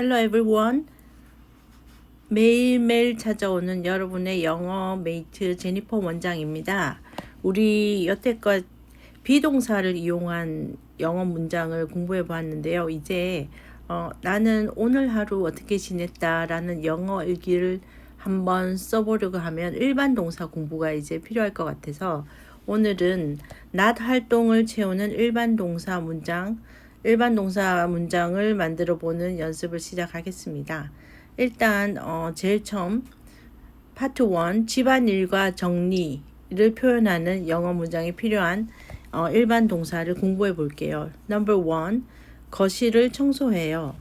Hello everyone. 매일매일 찾아오는 여러분의 영어 메이트 제니퍼 원장입니다. 우리 여태껏 비동사를 이용한 영어 문장을 공부해 보았는데요. 이제 어, 나는 오늘 하루 어떻게 지냈다라는 영어 일기를 한번 써보려고 하면 일반 동사 공부가 이제 필요할 것 같아서 오늘은 not 활동을 채우는 일반 동사 문장 일반 동사 문장을 만들어 보는 연습을 시작하겠습니다. 일단 어, 제일 처음 파트 1 집안일과 정리를 표현하는 영어 문장이 필요한 어, 일반 동사를 공부해 볼게요. Number 1 거실을 청소해요.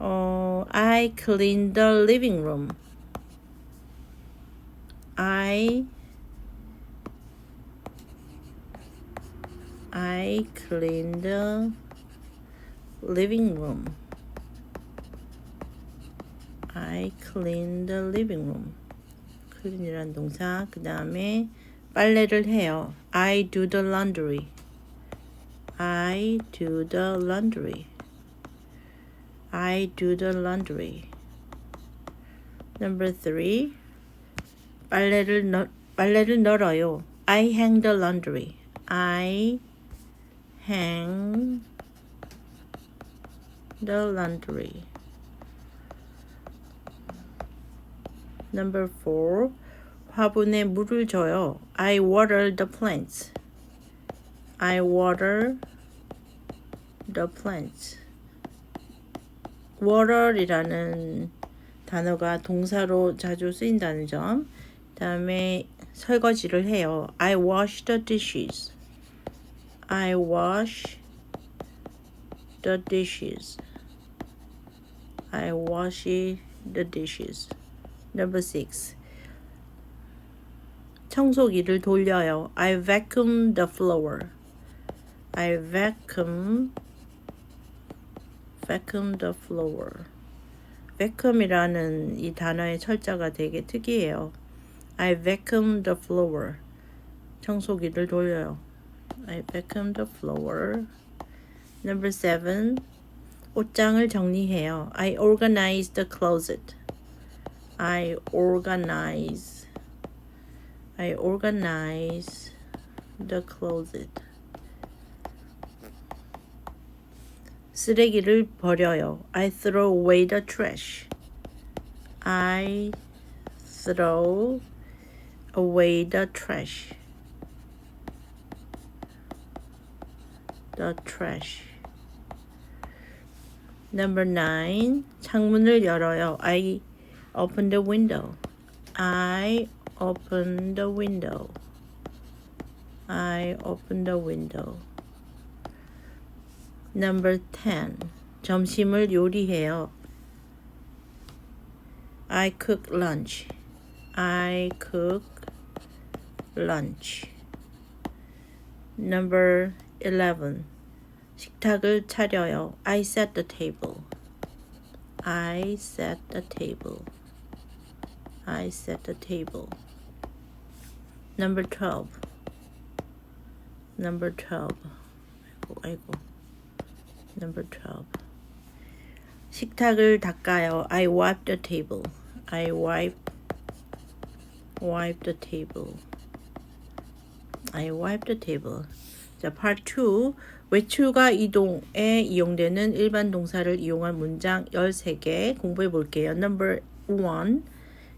어, I clean the living room. I I clean the living room. I clean the living room. clean이란 동사. 그 다음에 빨래를 해요. I do the laundry. I do the laundry. I do the laundry. Number three. 빨래를 널 빨래를 널어요. I hang the laundry. I hang the laundry. Number four. 화분에 물을 줘요. I water the plants. I water the plants. water이라는 단어가 동사로 자주 쓰인다는 점. 다음에 설거지를 해요. I wash the dishes. I wash the dishes. I wash the dishes. Number six. 청소기를 돌려요. I vacuum the floor. I vacuum vacuum the floor. vacuum이라는 이 단어의 철자가 되게 특이해요. I vacuum the floor. 청소기를 돌려요. I vacuum the floor. Number seven. 옷장을 정리해요. I organize the closet. I organize. I organize the closet. 쓰레기를 버려요. I throw away the trash. I throw away the trash. The trash. Number nine. 창문을 열어요. I open the window. I open the window. I open the window. Number 10. 점심을 요리해요. I cook lunch. I cook lunch. Number 11. 식탁을 차려요. I set the table. I set the table. I set the table. Number 12. Number 12. 아이고, 아이고. Number 12. 식탁을 닦아요. I wipe the table. I wipe wipe the table. I wipe the table. 자, part 2. 외출과 이동에 이용되는 일반 동사를 이용한 문장 13개 공부해 볼게요. Number 1.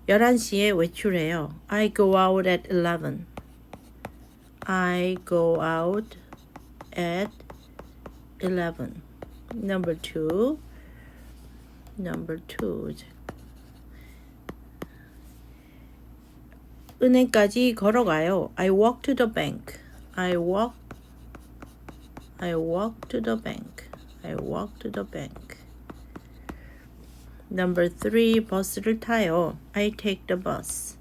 11시에 외출해요. I go out at 11. I go out at 11. Number 2. Number 2. 은행까지 걸어가요. I walk to the bank. I walk I walk to the bank. I walk to the bank. Number 3. 버스를 타요. I take the bus.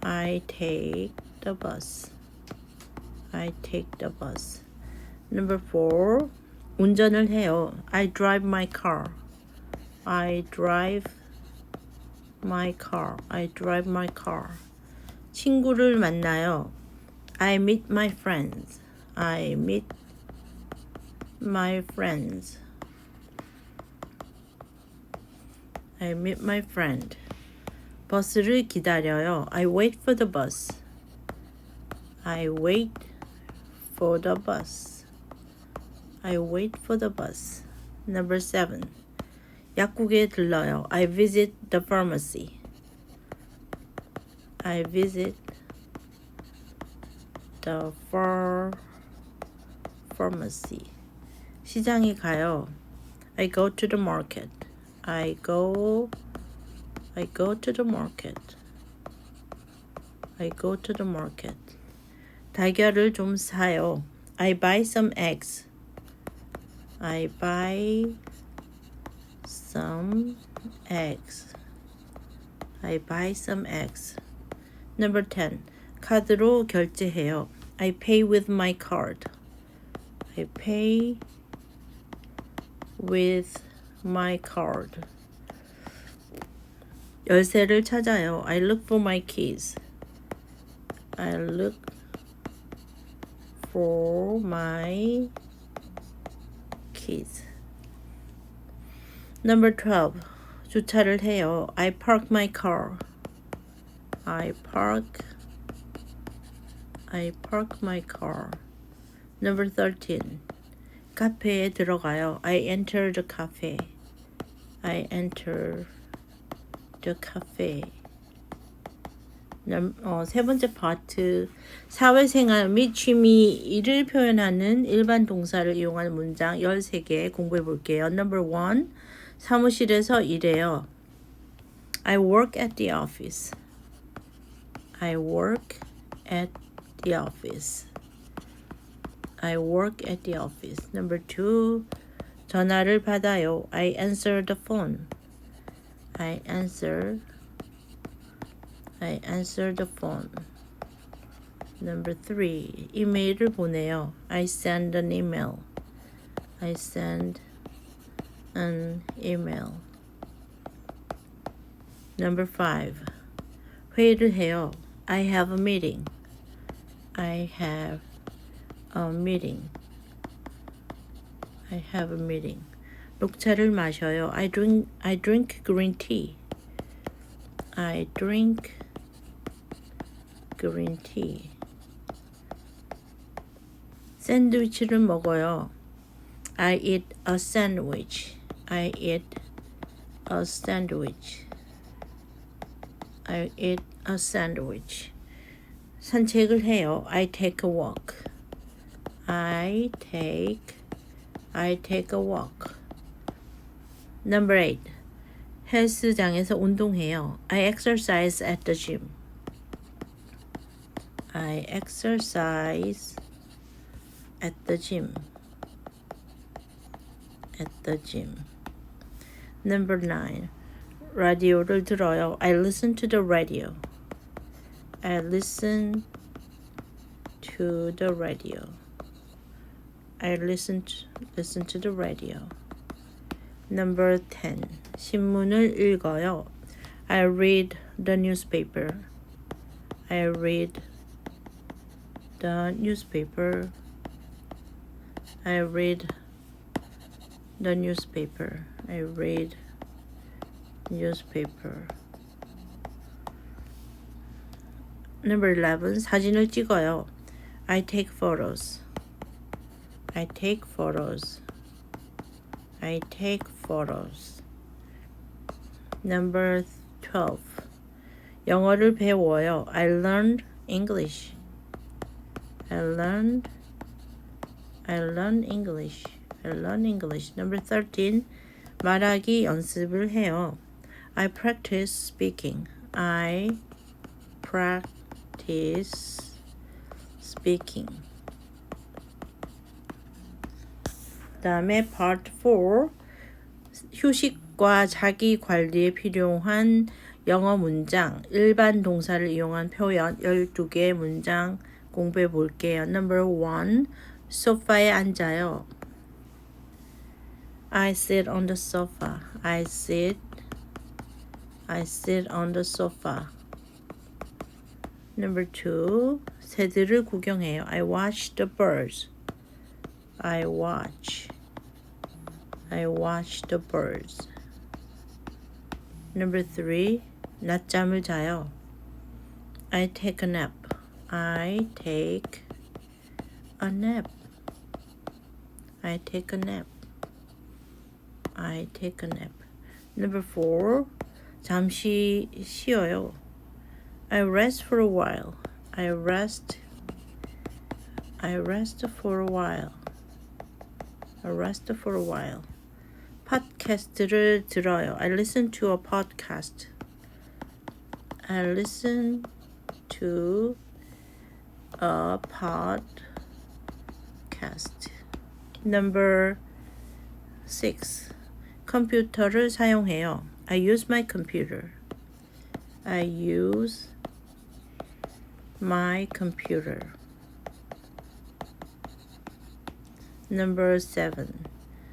I take the bus. I take the bus. Number 4. 운전을 해요. I drive my car. I drive my car. I drive my car. 친구를 만나요. I meet my friends. I meet my friends. I meet my friend. 버스를 기다려요. I wait for the bus. I wait for the bus. I wait for the bus. Number seven. 약국에 들러요. I visit the pharmacy. I visit the ph- pharmacy. 시장에 가요. I go to the market. I go I go to the market. I go to the market. 달걀을 좀 사요. I buy some eggs. I buy some eggs. I buy some eggs. Number 10. 카드로 결제해요. I pay with my card. I pay with my card. 열쇠를 찾아요. I look for my keys. I look for my keys. Number 12. 주차를 해요. I park my car. I park I park my car. Number 13. 카페에 들어가요. I enter the cafe. I enter the cafe. 남- 어, 세 번째 파트 사회생활 및 취미 일을 표현하는 일반 동사를 이용한 문장 13개 공부해 볼게요. Number one 사무실에서 일해요. I work at the office. I work at the office. I work at the office. Number two 전화를 받아요. I answer the phone. I answer I answer the phone. Number three, 이메일을 보내요. I send an email. I send an email. Number five, 회의를 해요. I have a meeting. I have a meeting. I have a meeting. 녹차를 마셔요. I drink I drink green tea. I drink green tea. 샌드위치를 먹어요. I eat a sandwich. I eat a sandwich. I eat a sandwich. 산책을 해요. I take a walk. I take I take a walk. Number 8. 헬스장에서 운동해요. I exercise at the gym. I exercise at the gym. At the gym. Number 9. 라디오를 들어요. I listen to the radio. I listen to the radio. I listen to, listen to the radio. Number 10. 신문을 읽어요. I read the newspaper. I read the newspaper. I read the newspaper. I read newspaper. Number 11. 사진을 찍어요. I take photos. I take photos. I take photos. Number 12. 영어를 배워요. I learned English. I learned I learned English. I learned English. Number 13. 말하기 연습을 해요. I practice speaking. I practice speaking. 다음에 part 4 휴식과 자기 관리에 필요한 영어 문장 일반 동사를 이용한 표현 12개의 문장 공부해 볼게요. Number 1 소파에 앉아요. I sit on the sofa. I sit I sit on the sofa. Number 2 새들을 구경해요. I watch the birds. I watch I watch the birds. Number three, 낮잠을 자요. I take a nap. I take a nap. I take a nap. I take a nap. Number four, 잠시 쉬어요. I rest for a while. I rest. I rest for a while. I rest for a while. 팟캐스트를 들어요. I listen to a podcast. I listen to a podcast. Number six. 컴퓨터를 사용해요. I use my computer. I use my computer. Number seven.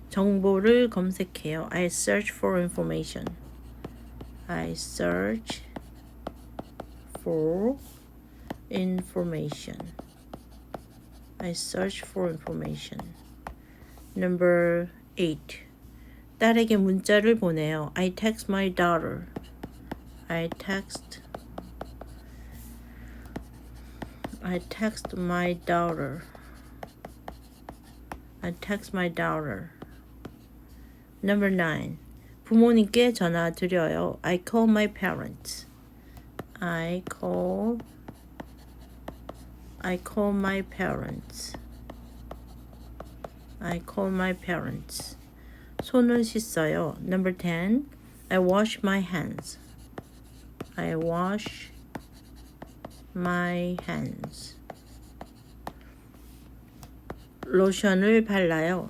정보를 검색해요. I search for information. I search for information. I search for information. Number eight. 딸에게 문자를 보내요. I text my daughter. I text I text my daughter. I text my daughter. Number nine. 부모님께 전화 드려요. I call my parents. I call I call my parents. I call my parents. 손을 씻어요. Number 10. I wash my hands. I wash my hands. 로션을 발라요.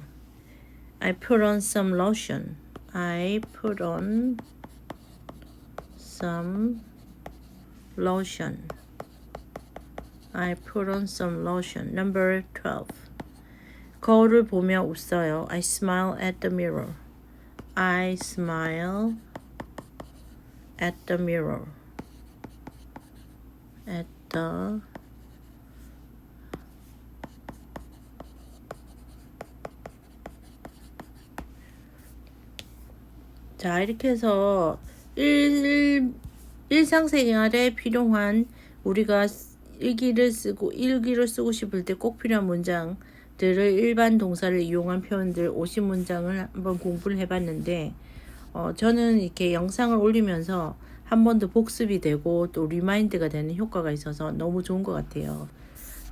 I put on some lotion. I put on some lotion. I put on some lotion. Number 12. 거울을 보며 웃어요. I smile at the mirror. I smile at the mirror. At the 자, 이렇게 해서 일, 일상생활에 필요한 우리가 일기를 쓰고 일기를 쓰고 싶을 때 꼭 필요한 문장들을 일반 동사를 이용한 표현들 50문장을 한번 공부를 해봤는데 어, 저는 이렇게 영상을 올리면서 한 번 더 복습이 되고 또 리마인드가 되는 효과가 있어서 너무 좋은 것 같아요.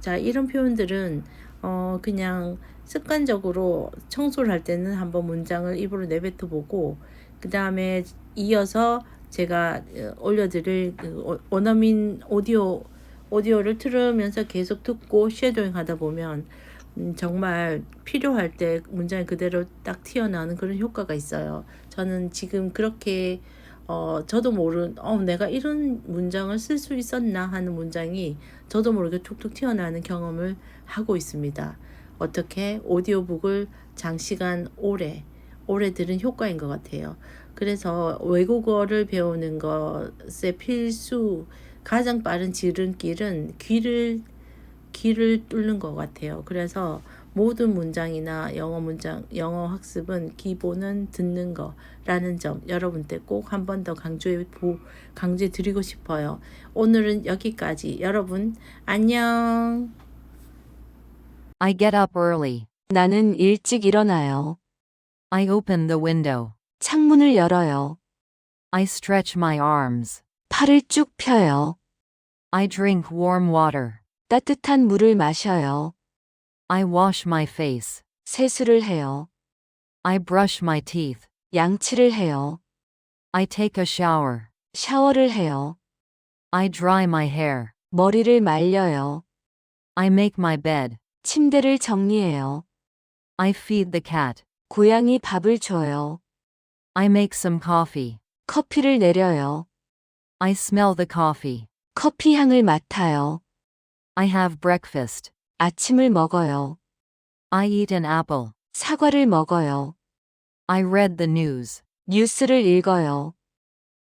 자, 이런 표현들은 어, 그냥 습관적으로 청소를 할 때는 한번 문장을 입으로 내뱉어 보고 그 다음에 이어서 제가 어, 올려드릴 그 오- 원어민 오디오 오디오를 틀으면서 계속 듣고 쉐도잉 하다 보면 음, 정말 필요할 때 문장이 그대로 딱 튀어나오는 그런 효과가 있어요. 저는 지금 그렇게 어, 저도 모르, 어, 내가 이런 문장을 쓸 수 있었나 하는 문장이 저도 모르게 툭툭 튀어나오는 경험을 하고 있습니다. 어떻게 오디오북을 장시간 오래, 오래 들은 효과인 것 같아요. 그래서 외국어를 배우는 것의 필수, 가장 빠른 지름길은 귀를, 귀를 뚫는 것 같아요. 그래서 모든 문장이나 영어 문장, 영어 학습은 기본은 듣는 거라는 점 여러분께 꼭 한 번 더 강조해 보, 강조해 드리고 싶어요. 오늘은 여기까지. 여러분, 안녕. I get up early. 나는 일찍 일어나요. I open the window. 창문을 열어요. I stretch my arms. 팔을 쭉 펴요. I drink warm water. 따뜻한 물을 마셔요. I wash my face. 세수를 해요. I brush my teeth. 양치를 해요. I take a shower. 샤워를 해요. I dry my hair. 머리를 말려요. I make my bed. 침대를 정리해요. I feed the cat. 고양이 밥을 줘요. I make some coffee. 커피를 내려요. I smell the coffee. 커피 향을 맡아요. I have breakfast. 아침을 먹어요. I eat an apple. 사과를 먹어요. I read the news. 뉴스를 읽어요.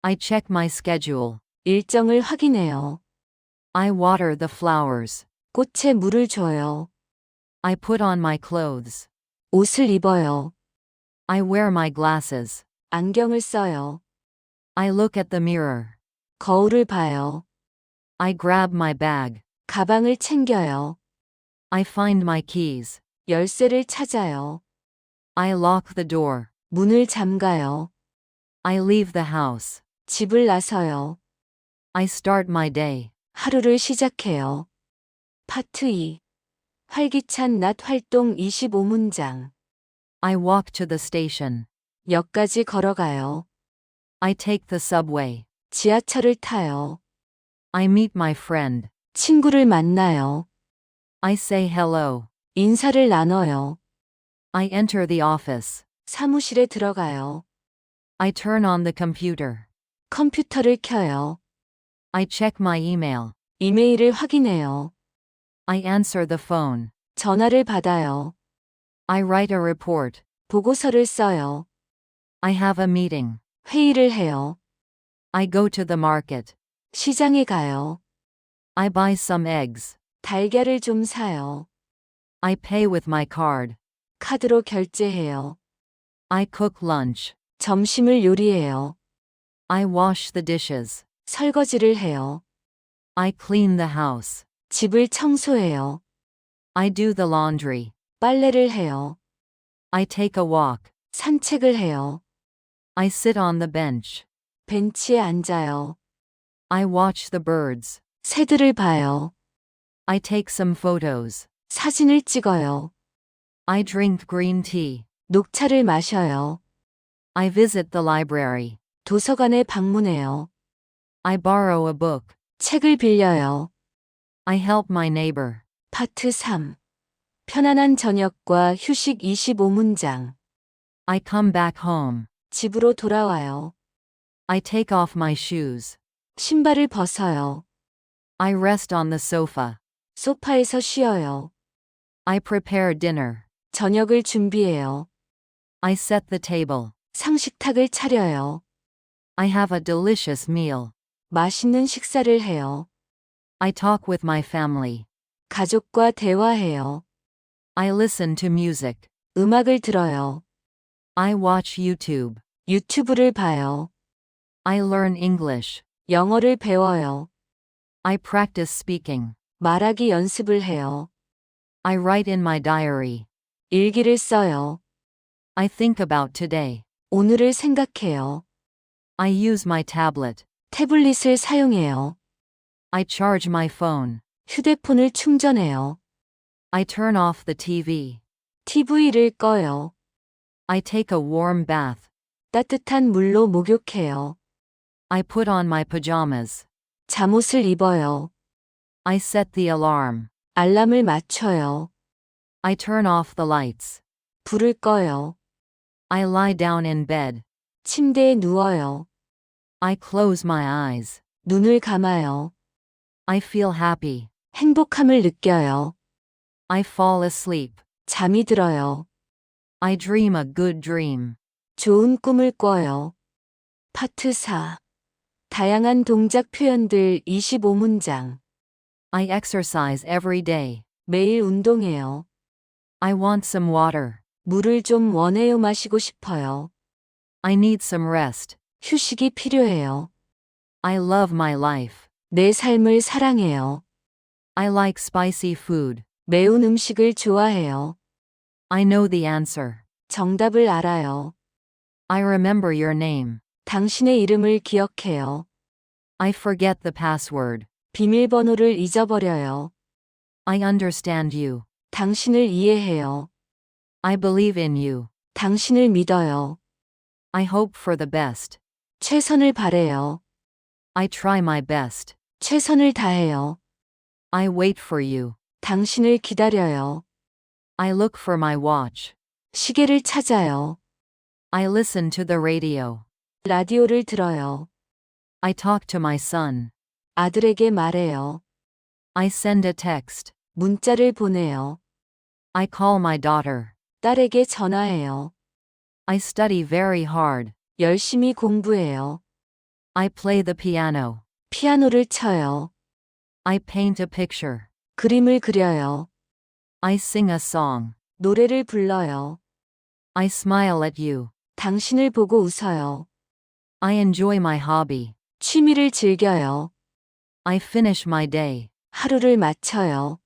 I check my schedule. 일정을 확인해요. I water the flowers. 꽃에 물을 줘요. I put on my clothes. 옷을 입어요. I wear my glasses. 안경을 써요. I look at the mirror. 거울을 봐요. I grab my bag. 가방을 챙겨요. I find my keys. 열쇠를 찾아요. I lock the door. 문을 잠가요. I leave the house. 집을 나서요. I start my day. 하루를 시작해요. 파트 2. 활기찬 낮 활동 25문장. I walk to the station. 역까지 걸어가요. I take the subway. 지하철을 타요. I meet my friend. 친구를 만나요. I say hello. 인사를 나눠요. I enter the office. 사무실에 들어가요. I turn on the computer. 컴퓨터를 켜요. I check my email. 이메일을 확인해요. I answer the phone. 전화를 받아요. I write a report. 보고서를 써요. I have a meeting. 회의를 해요. I go to the market. 시장에 가요. I buy some eggs. 달걀을 좀 사요. I pay with my card. 카드로 결제해요. I cook lunch. 점심을 요리해요. I wash the dishes. 설거지를 해요. I clean the house. 집을 청소해요. I do the laundry. 빨래를 해요. I take a walk. 산책을 해요. I sit on the bench. 벤치에 앉아요. I watch the birds. 새들을 봐요. I take some photos. 사진을 찍어요. I drink green tea. 녹차를 마셔요. I visit the library. 도서관에 방문해요. I borrow a book. 책을 빌려요. I help my neighbor. 파트 3. 편안한 저녁과 휴식 25문장. I come back home. 집으로 돌아와요. I take off my shoes. 신발을 벗어요. I rest on the sofa. 소파에서 쉬어요. I prepare dinner. 저녁을 준비해요. I set the table. 상식탁을 차려요. I have a delicious meal. 맛있는 식사를 해요. I talk with my family. 가족과 대화해요. I listen to music. 음악을 들어요. I watch YouTube. 유튜브를 봐요. I learn English. 영어를 배워요. I practice speaking. 말하기 연습을 해요. I write in my diary. 일기를 써요. I think about today. 오늘을 생각해요. I use my tablet. 태블릿을 사용해요. I charge my phone. 휴대폰을 충전해요. I turn off the TV. TV를 꺼요. I take a warm bath. 따뜻한 물로 목욕해요. I put on my pajamas. 잠옷을 입어요. I set the alarm. 알람을 맞춰요. I turn off the lights. 불을 꺼요. I lie down in bed. 침대에 누워요. I close my eyes. 눈을 감아요. I feel happy. 행복함을 느껴요. I fall asleep. 잠이 들어요. I dream a good dream. 좋은 꿈을 꿔요. 파트 4. 다양한 동작 표현들 25문장. I exercise every day. 매일 운동해요. I want some water. 물을 좀 원해요 마시고 싶어요. I need some rest. 휴식이 필요해요. I love my life. 내 삶을 사랑해요. I like spicy food. 매운 음식을 좋아해요. I know the answer. 정답을 알아요. I remember your name. 당신의 이름을 기억해요. I forget the password. 비밀번호를 잊어버려요. I understand you. 당신을 이해해요. I believe in you. 당신을 믿어요. I hope for the best. 최선을 바래요. I try my best. 최선을 다해요. I wait for you. 당신을 기다려요. I look for my watch. 시계를 찾아요. I listen to the radio. 라디오를 들어요. I talk to my son. 아들에게 말해요. I send a text. 문자를 보내요. I call my daughter. 딸에게 전화해요. I study very hard. 열심히 공부해요. I play the piano. 피아노를 쳐요. I paint a picture. 그림을 그려요. I sing a song. 노래를 불러요. I smile at you. 당신을 보고 웃어요. I enjoy my hobby. 취미를 즐겨요. I finish my day. 하루를 마쳐요.